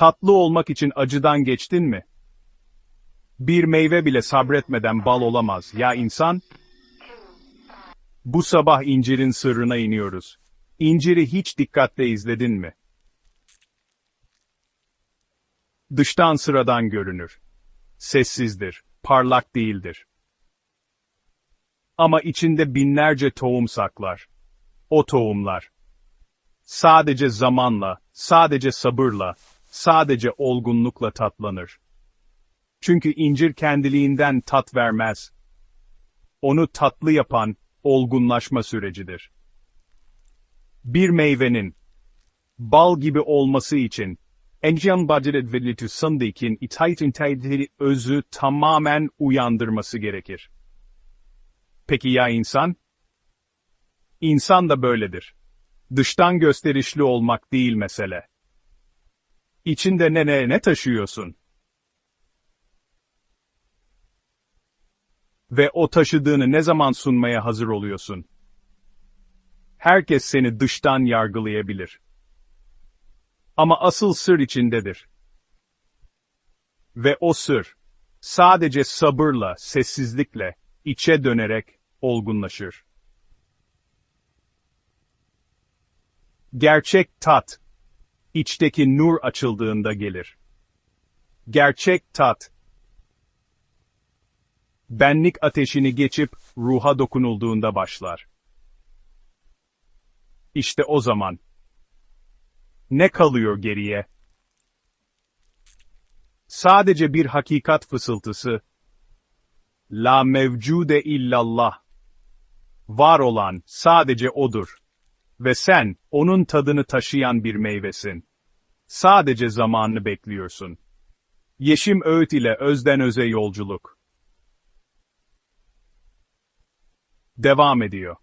Tatlı olmak için acıdan geçtin mi? Bir meyve bile sabretmeden bal olamaz ya insan? Bu sabah incirin sırrına iniyoruz. İnciri hiç dikkatle izledin mi? Dıştan sıradan görünür. Sessizdir, parlak değildir. Ama içinde binlerce tohum saklar. O tohumlar. Sadece zamanla, sadece sabırla, sadece olgunlukla tatlanır. Çünkü incir kendiliğinden tat vermez. Onu tatlı yapan, olgunlaşma sürecidir. Bir meyvenin, bal gibi olması için, Engyan budgeted velitü sandikin itaitin özü tamamen uyandırması gerekir. Peki ya insan? İnsan da böyledir. Dıştan gösterişli olmak değil mesele. İçinde ne ne ne taşıyorsun? Ve o taşıdığını ne zaman sunmaya hazır oluyorsun? Herkes seni dıştan yargılayabilir. Ama asıl sır içindedir. Ve o sır, sadece sabırla, sessizlikle, içe dönerek olgunlaşır. Gerçek tat, içteki nur açıldığında gelir. Gerçek tat, benlik ateşini geçip ruha dokunulduğunda başlar. İşte o zaman, ne kalıyor geriye? Sadece bir hakikat fısıltısı. La mevcude illallah. Var olan sadece odur. Ve sen, onun tadını taşıyan bir meyvesin. Sadece zamanını bekliyorsun. Yeşim Öğüt ile özden öze yolculuk. Devam ediyor.